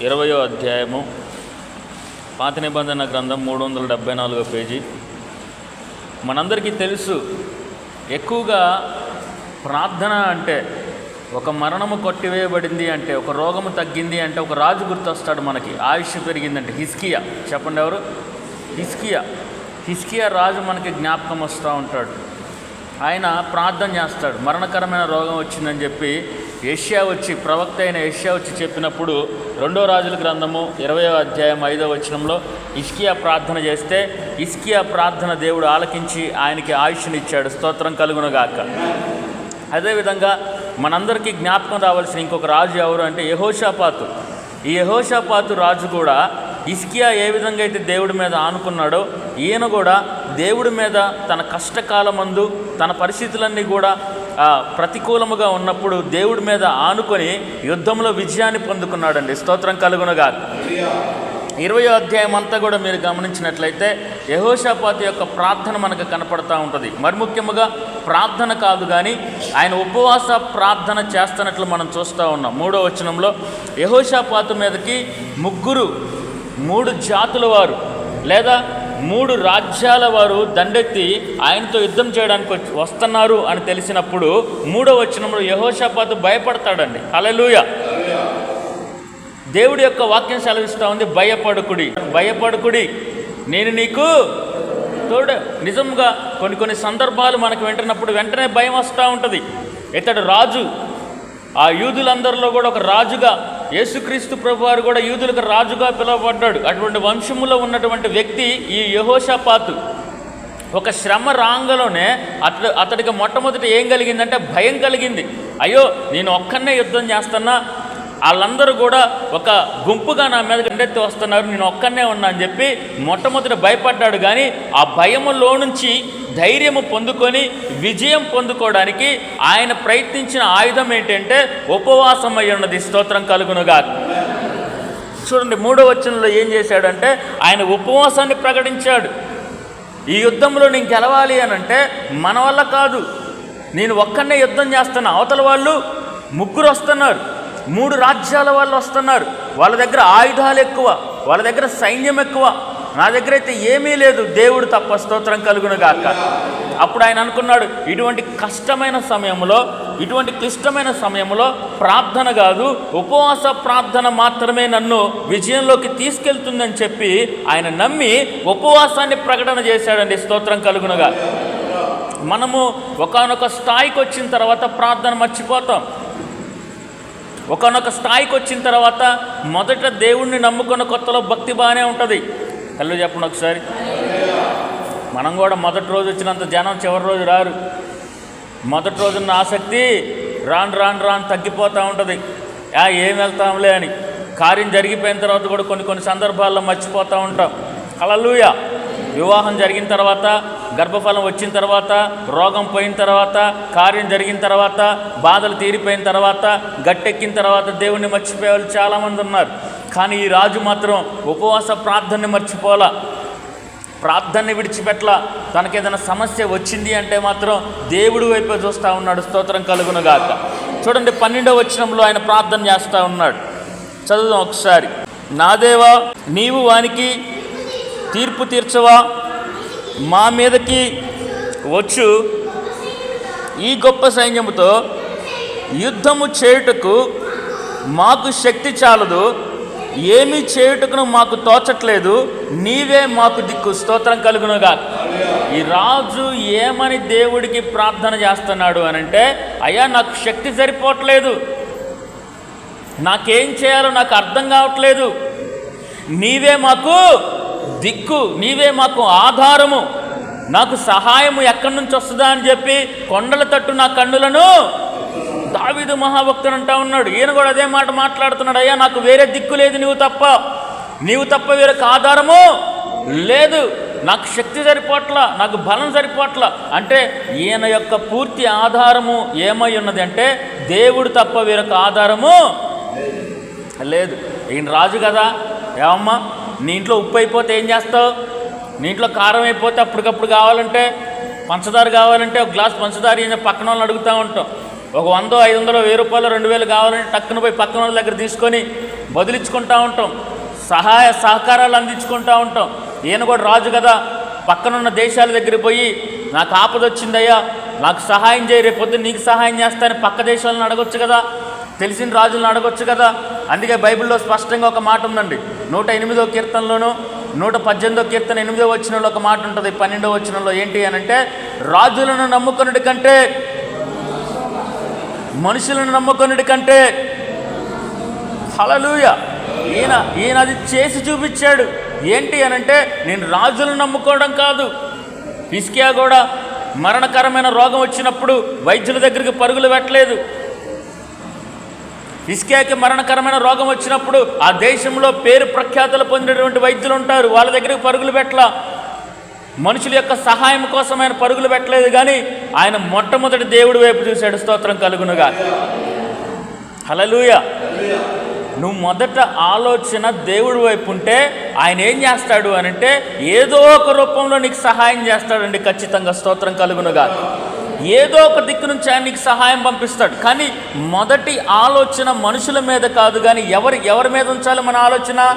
ఇరవయో అధ్యాయము. పాత నిబంధన గ్రంథం మూడు వందల డెబ్బై నాలుగో పేజీ. మనందరికీ తెలుసు ఎక్కువగా ప్రార్థన అంటే ఒక మరణము కొట్టివేయబడింది అంటే ఒక రోగము తగ్గింది అంటే ఒక రాజు గుర్తొస్తాడు మనకి. ఆయుష్ పెరిగిందంటే హిస్కియా చెప్పండి ఎవరు? హిస్కియా హిస్కియా రాజు మనకి జ్ఞాపకం వస్తూ ఉంటాడు. ఆయన ప్రార్థన చేస్తాడు మరణకరమైన రోగం వచ్చిందని చెప్పి ఏషియా వచ్చి ప్రవక్త అయిన ఏషియా వచ్చి చెప్పినప్పుడు రెండో రాజుల గ్రంథము ఇరవయో అధ్యాయం ఐదో వచనంలో ఇష్కియా ప్రార్థన చేస్తే ఇస్కియా ప్రార్థన దేవుడు ఆలకించి ఆయనకి ఆయుష్నిచ్చాడు స్తోత్రం కలుగునగాక. అదేవిధంగా మనందరికీ జ్ఞాపకం రావాల్సిన ఇంకొక రాజు ఎవరు అంటే యహోషాపాతు. ఈ యహోషాపాతు రాజు కూడా ఇస్కియా ఏ విధంగా అయితే దేవుడి మీద ఆనుకున్నాడో ఈయన కూడా దేవుడి మీద తన కష్టకాలమందు తన పరిస్థితులన్నీ కూడా ప్రతికూలముగా ఉన్నప్పుడు దేవుడి మీద ఆనుకొని యుద్ధంలో విజయాన్ని పొందుకున్నాడండి. స్తోత్రం కలుగునగా. ఇరవయో అధ్యాయం అంతా కూడా మీరు గమనించినట్లయితే యహోషాపాతి యొక్క ప్రార్థన మనకు కనపడతా ఉంటుంది. మరి ముఖ్యముగా ప్రార్థన కాదు కానీ ఆయన ఉపవాస ప్రార్థన చేస్తున్నట్లు మనం చూస్తూ ఉన్నాం. మూడో వచనంలో యహోషాపాతు మీదకి ముగ్గురు మూడు జాతుల వారు లేదా మూడు రాజ్యాల వారు దండెత్తి ఆయనతో యుద్ధం చేయడానికి వచ్చి వస్తున్నారు అని తెలిసినప్పుడు మూడో వచ్చినప్పుడు యహోషపాత్ భయపడతాడండి. అలలుయ దేవుడి యొక్క వాక్యం సెలవిస్తూ ఉంది భయపడుకుడి. భయపడుకుడి. నేను నీకు తోడు నిజంగా కొన్ని కొన్ని సందర్భాలు మనకు వింటున్నప్పుడు వెంటనే భయం వస్తూ ఉంటుంది. ఇతడు రాజు. ఆ యూదులందరిలో కూడా ఒక రాజుగా యేసుక్రీస్తు ప్రభు వారు కూడా యూదులకు రాజుగా పిలువబడ్డాడు. అటువంటి వంశములో ఉన్నటువంటి వ్యక్తి ఈ యహోషపాతు. ఒక శ్రమ రాంగలోనే అతడు అతడికి మొట్టమొదటి ఏం కలిగిందంటే భయం కలిగింది. అయ్యో నేను ఒక్కనే యుద్ధం చేస్తున్నా వాళ్ళందరూ కూడా ఒక గుంపుగా నా మీద గండెత్తి వస్తున్నారు నేను ఒక్కనే ఉన్నా అని చెప్పి మొట్టమొదట భయపడ్డాడు. కానీ ఆ భయములో నుంచి ధైర్యము పొందుకొని విజయం పొందుకోవడానికి ఆయన ప్రయత్నించిన ఆయుధం ఏంటంటే ఉపవాసం అయి ఉన్నది. స్తోత్రం కలుగునుగా చూడండి మూడో వచనంలో ఏం చేశాడంటే ఆయన ఉపవాసాన్ని ప్రకటించాడు. ఈ యుద్ధంలో నేను గెలవాలి అని అంటే మన వల్ల కాదు. నేను ఒక్కనే యుద్ధం చేస్తున్నా. అవతల వాళ్ళు ముగ్గురు వస్తున్నారు. మూడు రాజ్యాల వాళ్ళు వస్తున్నారు. వాళ్ళ దగ్గర ఆయుధాలు ఎక్కువ. వాళ్ళ దగ్గర సైన్యం ఎక్కువ. నా దగ్గర అయితే ఏమీ లేదు. దేవుడు తప్ప స్తోత్రం కలుగును గాక. అప్పుడు ఆయన అనుకున్నాడు ఇటువంటి కష్టమైన సమయంలో ఇటువంటి క్లిష్టమైన సమయంలో ప్రార్థన కాదు ఉపవాస ప్రార్థన మాత్రమే నన్ను విజయంలోకి తీసుకెళ్తుందని చెప్పి ఆయన నమ్మి ఉపవాసాన్ని ప్రకటన చేశాడండి. స్తోత్రం కలుగునుగా మనము ఒకానొక స్థాయికి వచ్చిన తర్వాత ప్రార్థన మర్చిపోతాం. ఒకనొక స్థాయికి వచ్చిన తర్వాత మొదట దేవుణ్ణి నమ్ముకున్న కొత్తలో భక్తి బాగానే ఉంటుంది. కళ్ళు చెప్పండి ఒకసారి. మనం కూడా మొదటి రోజు వచ్చినంత జనం చివరి రోజు రారు. మొదటి రోజున్న ఆసక్తి రాను రాను రాను తగ్గిపోతూ ఉంటుంది. ఆ ఏం వెళ్తాంలే అని. కార్యం జరిగిపోయిన తర్వాత కూడా కొన్ని కొన్ని సందర్భాల్లో మర్చిపోతూ ఉంటాం. కలలుయ వివాహం జరిగిన తర్వాత గర్భఫలం వచ్చిన తర్వాత రోగం పోయిన తర్వాత కార్యం జరిగిన తర్వాత బాధలు తీరిపోయిన తర్వాత గట్టెక్కిన తర్వాత దేవుణ్ణి మర్చిపోయే వాళ్ళు చాలామంది ఉన్నారు. కానీ ఈ రాజు మాత్రం ఉపవాస ప్రార్థనని మర్చిపోలా. ప్రార్థనని విడిచిపెట్ల. తనకేదైనా సమస్య వచ్చింది అంటే మాత్రం దేవుడి వైపు చూస్తూ ఉన్నాడు. స్తోత్రం కలుగునుగాక. చూడండి పన్నెండవ వచనంలో ఆయన ప్రార్థన చేస్తూ ఉన్నాడు. చదువుదాం ఒకసారి. నాదేవా నీవు వానికి తీర్పు తీర్చవా? మా మీదకి వచ్చు. ఈ గొప్ప సైన్యముతో యుద్ధము చేయుటకు మాకు శక్తి చాలదు. ఏమీ చేయుటకును మాకు తోచట్లేదు నీవే మాకు దిక్కు స్తోత్రం కలుగునుగా. ఈ రాజు ఏమని దేవుడికి ప్రార్థన చేస్తున్నాడు అని అంటే అయ్యా నాకు శక్తి సరిపోవట్లేదు. నాకేం చేయాలో నాకు అర్థం కావట్లేదు. నీవే మాకు దిక్కు నీవే మాకు ఆధారము. నాకు సహాయము ఎక్కడి నుంచి వస్తుందా అని చెప్పి కొండల తట్టు నా కన్నులను దావిదు మహాభక్తుడు అంటా ఉన్నాడు. ఈయన కూడా అదే మాట మాట్లాడుతున్నాడు. అయ్యా నాకు వేరే దిక్కు లేదు నీవు తప్ప. నీవు తప్ప వేరొక ఆధారము లేదు. నాకు శక్తి సరిపోట్ల నాకు బలం సరిపోట్ల. అంటే ఈయన యొక్క పూర్తి ఆధారము ఏమై ఉన్నది అంటే దేవుడు తప్ప వేరొక ఆధారము లేదు. ఈయన రాజు కదా. ఏమమ్మా నీ ఇంట్లో ఉప్పు అయిపోతే ఏం చేస్తావు? నీ ఇంట్లో కారం అయిపోతే అప్పటికప్పుడు కావాలంటే పంచదార కావాలంటే ఒక గ్లాస్ పంచదార పక్కన వాళ్ళని అడుగుతూ ఉంటాం. ఒక వందో ఐదు వందలు వెయ్యి రూపాయలు రెండు వేలు కావాలంటే టక్కున పోయి పక్కన వాళ్ళ దగ్గర తీసుకొని బదిలించుకుంటూ ఉంటాం. సహాయ సహకారాలు అందించుకుంటా ఉంటాం. ఈయన కూడా రాజు కదా. పక్కనున్న దేశాల దగ్గరికి పోయి నాకు ఆపద వచ్చిందయ్యా నాకు సహాయం చేయి రేపు పొద్దున్న నీకు సహాయం చేస్తానని పక్క దేశాలను అడగొచ్చు కదా. తెలిసిన రాజులను అడగొచ్చు కదా. అందుకే బైబిల్లో స్పష్టంగా ఒక మాట ఉందండి. నూట ఎనిమిదో కీర్తనలోను నూట పద్దెనిమిదో కీర్తన ఎనిమిదో వచ్చినలో ఒక మాట ఉంటుంది. పన్నెండో వచ్చినలో ఏంటి అని అంటే రాజులను నమ్ముకున్నటి కంటే మనుషులను నమ్ముకున్నటి కంటే హలలుయ ఈయన ఈయన అది చేసి చూపించాడు. ఏంటి అని అంటే నేను రాజులను నమ్ముకోవడం కాదు. పిసికియా కూడా మరణకరమైన రోగం వచ్చినప్పుడు వైద్యుల దగ్గరికి పరుగులు పెట్టలేదు. ఇస్కేకి మరణకరమైన రోగం వచ్చినప్పుడు ఆ దేశంలో పేరు ప్రఖ్యాతులు పొందినటువంటి వైద్యులు ఉంటారు. వాళ్ళ దగ్గరికి పరుగులు పెట్టలా. మనుషుల యొక్క సహాయం కోసం ఆయన పరుగులు పెట్టలేదు కానీ ఆయన మొట్టమొదటి దేవుడి వైపు చూశాడు. స్తోత్రం కలుగునుగా. హలలుయ నువ్వు మొదట ఆలోచన దేవుడి వైపు ఉంటే ఆయన ఏం చేస్తాడు అని అంటే ఏదో ఒక రూపంలో నీకు సహాయం చేస్తాడండి ఖచ్చితంగా. స్తోత్రం కలుగునుగా. ఏదో ఒక దిక్కు నుంచి ఆయన నీకు సహాయం పంపిస్తాడు. కానీ మొదటి ఆలోచన మనుషుల మీద కాదు. కానీ ఎవరి ఎవరి మీద ఉంచాలి మన ఆలోచన?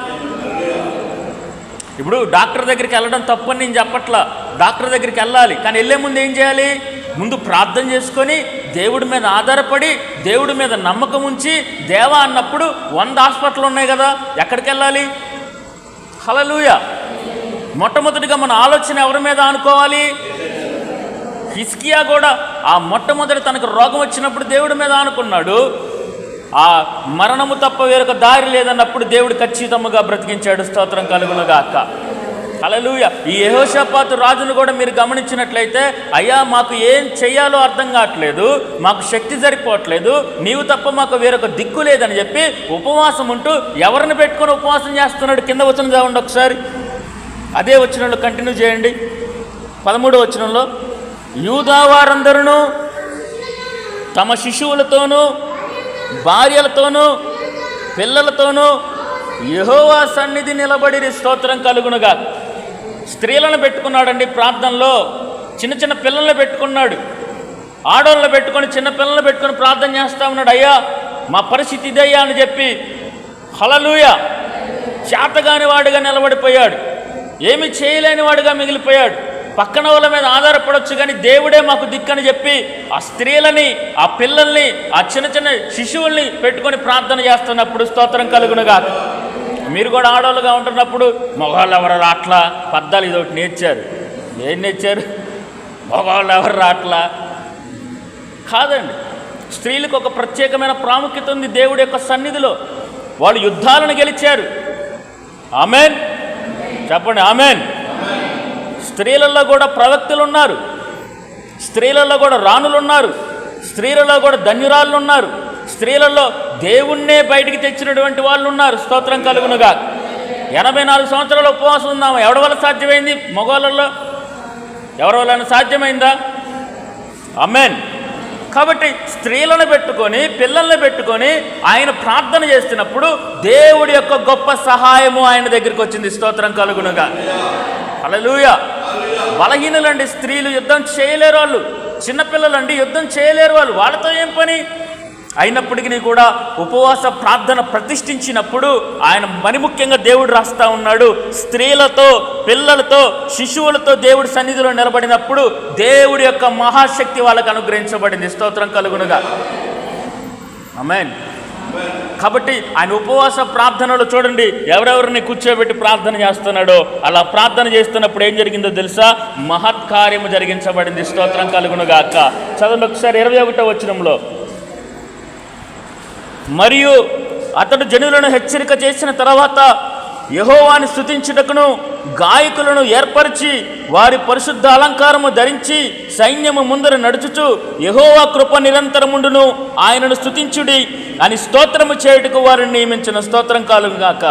ఇప్పుడు డాక్టర్ దగ్గరికి వెళ్ళడం తప్పని నేను చెప్పట్లా. డాక్టర్ దగ్గరికి వెళ్ళాలి. కానీ వెళ్ళే ముందు ఏం చేయాలి? ముందు ప్రార్థన చేసుకొని దేవుడి మీద ఆధారపడి దేవుడి మీద నమ్మకం ఉంచి దేవా అన్నప్పుడు వంద హాస్పిటల్ ఉన్నాయి కదా ఎక్కడికి వెళ్ళాలి? హలలుయ మొట్టమొదటిగా మన ఆలోచన ఎవరి మీద అనుకోవాలి హిస్కియా కూడా. ఆ మొట్టమొదటి తనకు రోగం వచ్చినప్పుడు దేవుడి మీద అనుకున్నాడు ఆ మరణము తప్ప వేరొక దారి లేదన్నప్పుడు దేవుడు ఖచ్చితముగా బ్రతికించాడు. స్తోత్రం కలుగునుగాక. అక్క ఈ యహోషపాతు రాజును కూడా మీరు గమనించినట్లయితే అయ్యా మాకు ఏం చేయాలో అర్థం కావట్లేదు మాకు శక్తి సరిపోవట్లేదు నీవు తప్ప మాకు వేరొక దిక్కు లేదని చెప్పి ఉపవాసం ఉంటూ ఎవరిని పెట్టుకొని ఉపవాసం చేస్తున్నాడు? కింద వచ్చిన చూడండి ఒకసారి. అదే వచ్చినంలో కంటిన్యూ చేయండి. పదమూడో వచనంలో యూదా వారందరూ తమ శిశువులతోనూ భార్యలతోనూ పిల్లలతోనూ యహోవా సన్నిధి నిలబడి స్తోత్రం కలుగునుగా. స్త్రీలను పెట్టుకున్నాడండి ప్రార్థనలో చిన్న చిన్న పిల్లల్ని పెట్టుకున్నాడు. ఆడోళ్ళని పెట్టుకొని చిన్న పిల్లల్ని పెట్టుకొని ప్రార్థన చేస్తా ఉన్నాడు. అయ్యా మా పరిస్థితి ఇదయ్యా అని చెప్పి హలలుయ చేతగాని వాడిగా నిలబడిపోయాడు. ఏమి చేయలేని వాడిగా మిగిలిపోయాడు. పక్కన వాళ్ళ మీద ఆధారపడొచ్చు కానీ దేవుడే మాకు దిక్కని చెప్పి ఆ స్త్రీలని ఆ పిల్లల్ని ఆ చిన్న చిన్న శిశువుల్ని పెట్టుకొని ప్రార్థన చేస్తున్నప్పుడు స్తోత్రం కలుగునుగా మీరు కూడా ఆడవాళ్ళుగా ఉంటున్నప్పుడు మగవాళ్ళు ఎవరు రాట్లా? పద్దాలు ఇది ఒకటి నేర్చారు. ఏం నేర్చారు? మగవాళ్ళు ఎవరు రాట్లా? కాదండి. స్త్రీలకు ఒక ప్రత్యేకమైన ప్రాముఖ్యత ఉంది దేవుడి యొక్క సన్నిధిలో. వాళ్ళు యుద్ధాలను గెలిచారు. ఆమెన్. చెప్పండి ఆమెన్. స్త్రీలలో కూడా ప్రవక్తులు ఉన్నారు స్త్రీలలో కూడా రాణులు ఉన్నారు స్త్రీలలో కూడా ధన్యురాళ్ళు ఉన్నారు స్త్రీలలో దేవుణ్ణే బయటికి తెచ్చినటువంటి వాళ్ళు ఉన్నారు స్తోత్రం కలుగునుగా. ఎనభై నాలుగు సంవత్సరాలు ఉపవాసం ఉందాము ఎవరి వల్ల సాధ్యమైంది? మగవాళ్ళల్లో ఎవరి వల్ల సాధ్యమైందా? అమెన్ కాబట్టి స్త్రీలను పెట్టుకొని పిల్లల్ని పెట్టుకొని ఆయన ప్రార్థన చేస్తున్నప్పుడు దేవుడి యొక్క గొప్ప సహాయము ఆయన దగ్గరికి వచ్చింది. స్తోత్రం కలుగునుగా. అలలుయా బలహీనులండి స్త్రీలు యుద్ధం చేయలేరు వాళ్ళు చిన్నపిల్లలండి యుద్ధం చేయలేరు వాళ్ళు. వాళ్ళతో ఏం పని? అయినప్పటికీ కూడా ఉపవాస ప్రార్థన ప్రతిష్ఠించినప్పుడు ఆయన మరి ముఖ్యంగా దేవుడు రాస్తా ఉన్నాడు. స్త్రీలతో పిల్లలతో శిశువులతో దేవుడి సన్నిధిలో నిలబడినప్పుడు దేవుడి యొక్క మహాశక్తి వాళ్ళకు అనుగ్రహించబడింది. స్తోత్రం కలుగునుగా. అమెన్ కాబట్టి ఆయన ఉపవాస ప్రార్థనలో చూడండి ఎవరెవరిని కూర్చోబెట్టి ప్రార్థన చేస్తున్నాడో అలా ప్రార్థన చేస్తున్నప్పుడు ఏం జరిగిందో తెలుసా? మహత్కార్యము జరిగించబడింది. స్తోత్రం కలుగునుగా అక్క చదవండి ఒకసారి ఇరవై ఒకటో వచనంలో. మరియు అతడు జనులను హెచ్చరిక చేసిన తర్వాత యహోవాని స్థుతించుటకును గాయకులను ఏర్పరిచి వారి పరిశుద్ధ అలంకారము ధరించి సైన్యము ముందర నడుచుచు యహోవా కృప నిరంతరముండును ఆయనను స్తుతించుడి అని స్తోత్రము చేయుటకు వారిని నియమించిన స్తోత్రం కాలుగాక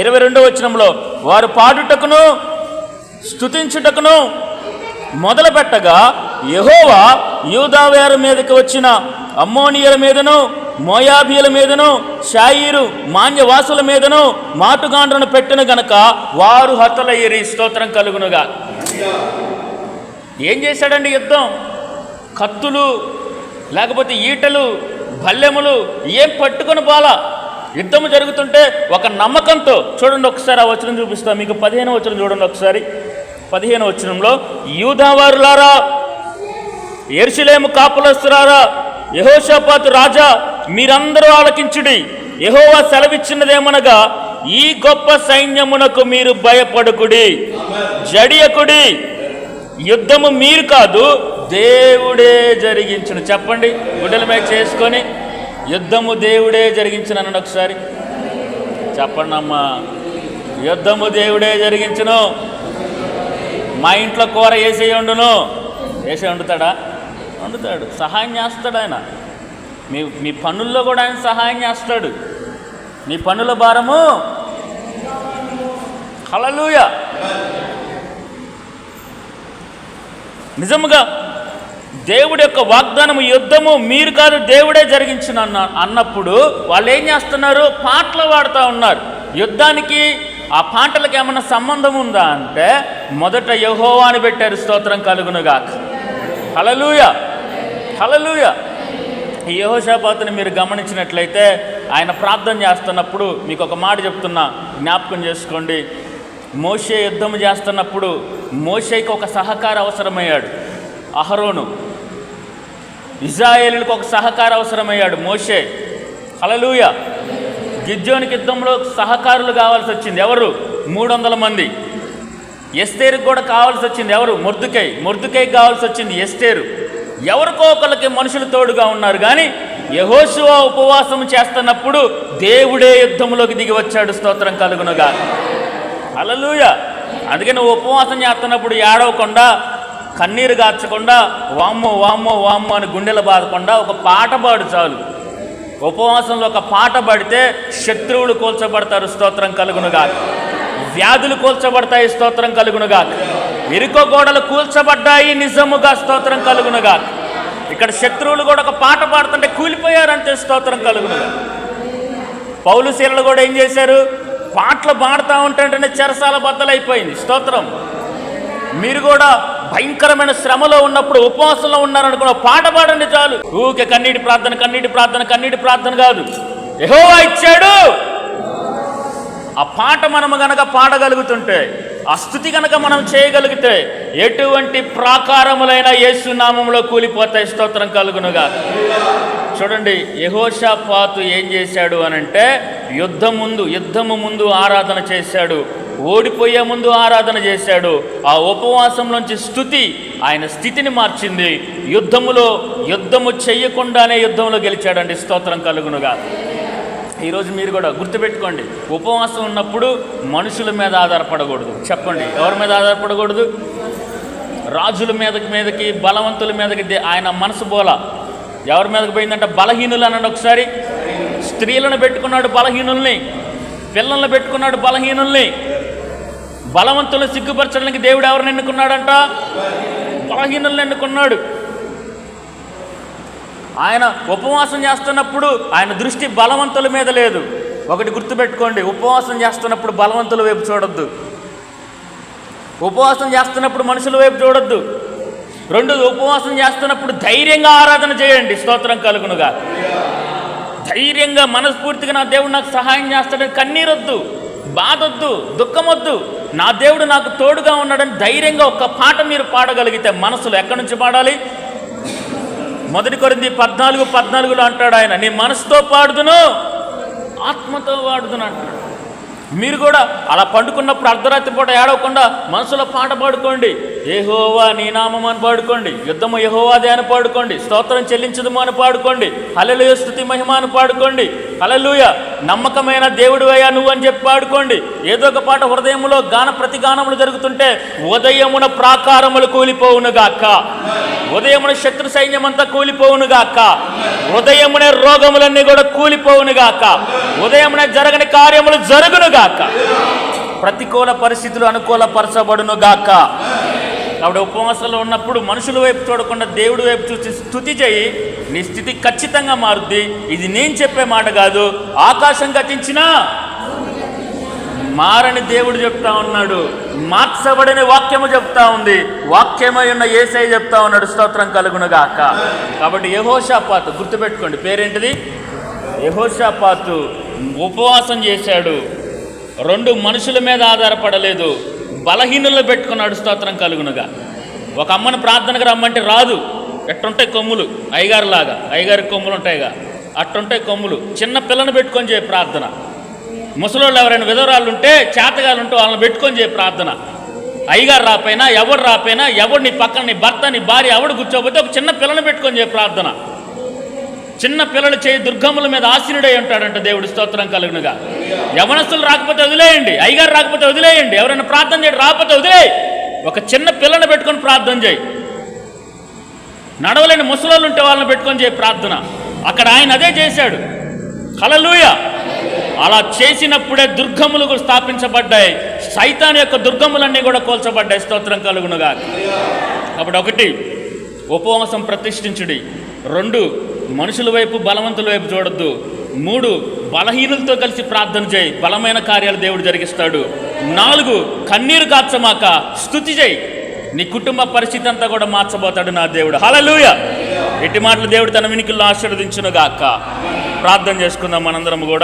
ఇరవై రెండవ వచనంలో వారు పాడుటకును స్థుతించుటకును మొదలు పెట్టగా యహోవా యూదావేరు మీదకి వచ్చిన అమ్మోనియల మీదను మోయాబియల మీదను షాయిరు మాన్యవాసుల మీదను మాటుగాండ్రను పెట్టిన గనక వారు హతలయ్యేరి. స్తోత్రం కలుగునుగా. ఏం చేశాడండి యుద్ధం? కత్తులు లేకపోతే ఈటలు భల్లెములు ఏం పట్టుకొని పోలా? యుద్ధం జరుగుతుంటే ఒక నమ్మకంతో చూడండి ఒకసారి ఆ వచనం చూపిస్తాం. మీకు పదిహేను వచనం చూడండి ఒకసారి. పదిహేను వచనంలో యూదావారులారా ఎరుసలేము కాపులస్తురారా యహోషాపాతు రాజా మీరందరూ ఆలకించుడి. యహోవా సెలవిచ్చినదేమనగా ఈ గొప్ప సైన్యమునకు మీరు భయపడుకుడి. జడియకుడి. యుద్ధము మీరు కాదు దేవుడే జరిగించును. చెప్పండి గుడ్డల మీద చేసుకొని యుద్ధము దేవుడే జరిగించునని ఒకసారి. చెప్పండి అమ్మా. యుద్ధము దేవుడే జరిగించును. మా ఇంట్లో కూర వేసే వండును. వేసే వండుతాడా? వండుతాడు. సహాయం చేస్తాడు ఆయన. మీ మీ పనుల్లో కూడా ఆయన సహాయం చేస్తాడు. మీ పనుల భారము. హలలుయ నిజముగా దేవుడి యొక్క వాగ్దానము యుద్ధము మీరు కాదు దేవుడే జరిగించిన అన్న అన్నప్పుడు వాళ్ళు ఏం చేస్తున్నారు? పాటలు పాడుతూ ఉన్నారు. యుద్ధానికి ఆ పాటలకు ఏమన్నా సంబంధం ఉందా అంటే మొదట యహోవాని పెట్టారు స్తోత్రం కలుగునుగాక. హలలుయ హలలుయ యహోషాపాతుని మీరు గమనించినట్లయితే ఆయన ప్రార్థన చేస్తున్నప్పుడు మీకు ఒక మాట చెప్తున్నా జ్ఞాపకం చేసుకోండి. మోషే యుద్ధం చేస్తున్నప్పుడు మోషేకి ఒక సహకార అవసరమయ్యాడు. అహరోను. ఇజ్రాయేలీలకు ఒక సహకార అవసరమయ్యాడు మోషే. హలలుయ గిజ్జోనికి యుద్ధంలో సహకారులు కావాల్సి వచ్చింది ఎవరు? మూడు వందల మంది. ఎస్తేరుకు కూడా కావాల్సి వచ్చింది ఎవరు? మొర్దుకై. మొర్దుకైకి కావాల్సి వచ్చింది ఎస్తేరు. ఎవరికో ఒకరికి మనుషులు తోడుగా ఉన్నారు కానీ యహోశువ ఉపవాసం చేస్తున్నప్పుడు దేవుడే యుద్ధంలోకి దిగి వచ్చాడు. స్తోత్రం కలుగునుగా. అలలుయ అందుకే నువ్వు ఉపవాసం చేస్తున్నప్పుడు ఏడవకుండా కన్నీరు గార్చకుండా వామ్మో వామ్మో వామ్మో అని గుండెలు బాధకుండా ఒక పాట పాడు చాలు. ఉపవాసంలో ఒక పాట పాడితే శత్రువులు కూల్చబడతారు. స్తోత్రం కలుగునుగా వ్యాధులు కూల్చబడతాయి. స్తోత్రం కలుగునుగా ఇరుకో గోడలు కూల్చబడ్డాయి. నిజముగా స్తోత్రం కలుగునుగా. ఇక్కడ శత్రువులు కూడా ఒక పాట పాడుతుంటే కూలిపోయారంటే స్తోత్రం కలుగునుగా. పౌలు శీలలు కూడా ఏం చేశారు? పాటలు పాడుతూ ఉంటేనే చెరసాల బద్దలైపోయింది. స్తోత్రం. మీరు కూడా భయంకరమైన శ్రమలో ఉన్నప్పుడు ఉపవాసంలో ఉన్నారనుకున్న పాట పాడండి చాలు. ఊకే కన్నీటి ప్రార్థన కన్నీటి ప్రార్థన కన్నీటి ప్రార్థన కాదు. ఎహోవా ఇచ్చాడు. ఆ పాట మనము గనక పాడగలుగుతుంటే ఆ స్థుతి కనుక మనం చేయగలిగితే ఎటువంటి ప్రాకారములైన యేసు నామంలో కూలిపోతాయి. స్తోత్రం కలుగునుగా. చూడండి యహోషాపాతు ఏం చేశాడు అనంటే యుద్ధం ముందు యుద్ధము ముందు ఆరాధన చేశాడు. ఓడిపోయే ముందు ఆరాధన చేశాడు. ఆ ఉపవాసంలోంచి స్థుతి ఆయన స్థితిని మార్చింది. యుద్ధములో యుద్ధము చెయ్యకుండానే యుద్ధంలో గెలిచాడండి. స్తోత్రం కలుగునుగా. ఈరోజు మీరు కూడా గుర్తుపెట్టుకోండి ఉపవాసం ఉన్నప్పుడు మనుషుల మీద ఆధారపడకూడదు. చెప్పండి ఎవరి మీద ఆధారపడకూడదు? రాజుల మీదకి మీదకి బలవంతుల మీదకి ఆయన మనసు బోల. ఎవరి మీదకి పోయిందంటే బలహీనులు అనండి ఒకసారి. స్త్రీలను పెట్టుకున్నాడు బలహీనుల్ని పిల్లల్ని పెట్టుకున్నాడు బలహీనుల్ని. బలవంతులను సిగ్గుపరచడానికి దేవుడు ఎవరిని ఎన్నుకున్నాడంట? బలహీనుల్ని ఎన్నుకున్నాడు. ఆయన ఉపవాసం చేస్తున్నప్పుడు ఆయన దృష్టి బలవంతుల మీద లేదు. ఒకటి గుర్తుపెట్టుకోండి ఉపవాసం చేస్తున్నప్పుడు బలవంతుల వైపు చూడొద్దు. ఉపవాసం చేస్తున్నప్పుడు మనుషుల వైపు చూడొద్దు. రెండు ఉపవాసం చేస్తున్నప్పుడు ధైర్యంగా ఆరాధన చేయండి. స్తోత్రం కలుగునుగా. ధైర్యంగా మనస్ఫూర్తిగా నా దేవుడు నాకు సహాయం చేస్తాడని కన్నీరొద్దు బాధొద్దు దుఃఖమొద్దు. నా దేవుడు నాకు తోడుగా ఉన్నాడని ధైర్యంగా ఒక పాట మీరు పాడగలిగితే మనసులో ఎక్కడి నుంచి పాడాలి? మొదటి కొరింది పద్నాలుగు పద్నాలుగులో అంటాడు ఆయన నీ మనసుతో పాడుదును ఆత్మతో పాడుదును అంటాడు. మీరు కూడా అలా పండుకున్నప్పుడు అర్ధరాత్రి పూట ఏడవకుండా మనసులో పాట పాడుకోండి. ఏహోవా నీ నామం అని పాడుకోండి. యుద్ధము యహోవాదే అని పాడుకోండి. స్తోత్రం చెల్లించదు అని పాడుకోండి. హలలుయ స్థుతి మహిమ అని పాడుకోండి. హలలుయ నమ్మకమైన దేవుడు అయ్యా నువ్వు అని చెప్పి పాడుకోండి. ఏదో ఒక పాట హృదయములో గాన ప్రతిగానములు జరుగుతుంటే ఉదయమున ప్రాకారములు కూలిపోవునుగాక ఉదయమున శత్రు సైన్యమంతా కూలిపోవునుగాక ఉదయమునే రోగములన్నీ కూడా కూలిపోవునుగాక ఉదయమునే జరగని కార్యములు జరుగునుగాక ప్రతికూల పరిస్థితులు అనుకూల పరచబడునుగాక కాబట్టి ఉపవాసంలో ఉన్నప్పుడు మనుషుల వైపు చూడకుండా దేవుడి వైపు చూసి స్థుతి చేయి. నీ స్థితి ఖచ్చితంగా మారుద్ది. ఇది నేను చెప్పే మాట కాదు. ఆకాశం గతించినా మారని దేవుడు చెప్తా ఉన్నాడు. మార్చబడిన వాక్యము చెప్తా ఉంది. వాక్యమై ఉన్న ఏసై చెప్తా ఉన్నాడు స్తోత్రం కలుగునుగాక. కాబట్టి యహోషాపాత్ గుర్తుపెట్టుకోండి పేరేంటిది? యహోషాపాత్ ఉపవాసం చేశాడు. రెండు మనుషుల మీద ఆధారపడలేదు. బలహీనులు పెట్టుకున్నాడు స్తోత్రం కలుగునుగా. ఒక అమ్మను ప్రార్థనకు రమ్మంటే రాదు. ఎట్టుంటాయి కొమ్ములు అయ్యగారు లాగా అయ్యగారి కొమ్ములు ఉంటాయిగా అట్టుంటాయి కొమ్ములు చిన్న పిల్లను పెట్టుకొని చేయ ప్రార్థన. ముసలోళ్ళు ఎవరైనా విధవరాళ్ళు ఉంటే చేతగాలు ఉంటే వాళ్ళని పెట్టుకొని చేయ ప్రార్థన. అయ్యగారు రాపోయినా ఎవడు రాపోయినా ఎవడు నీ పక్కన నీ భర్త నీ భార్య ఎవడు కూర్చోకపోతే ఒక చిన్న పిల్లని పెట్టుకొని చేయ ప్రార్థన. చిన్న పిల్లలు చేయి దుర్గముల మీద ఆశీనుడై ఉంటాడంట దేవుడి స్తోత్రం కలుగునుగా. యవనస్తులు రాకపోతే వదిలేయండి అయ్యగారు రాకపోతే వదిలేయండి ఎవరైనా ప్రార్థన చేయడం రాకపోతే వదిలేయి. ఒక చిన్న పిల్లని పెట్టుకొని ప్రార్థన చేయి. నడవలేని ముసలోళ్ళు ఉంటే వాళ్ళని పెట్టుకొని చేయి ప్రార్థన. అక్కడ ఆయన అదే చేశాడు. హల్లెలూయ! అలా చేసినప్పుడే దుర్గములు కూడా స్థాపించబడ్డాయి. సైతాన్ యొక్క దుర్గములన్నీ కూడా కోల్చబడ్డాయి. స్తోత్రం కలుగునుగా కాబట్టి ఒకటి ఉపవాసం ప్రతిష్ఠించుడి. రెండు మనుషుల వైపు బలవంతుల వైపు చూడొద్దు. మూడు బలహీనులతో కలిసి ప్రార్థన చేయి. బలమైన కార్యాలు దేవుడు జరిగిస్తాడు. నాలుగు కన్నీరు కాచమాక స్థుతి చేయి. నీ కుటుంబ పరిస్థితి అంతా కూడా మార్చబోతాడు నా దేవుడు. హలలుయ ఎట్టి మాటలు దేవుడు తన వినికిల్లో ఆశీర్వదించునుగాక. ప్రార్థన చేసుకుందాం మనందరం కూడా.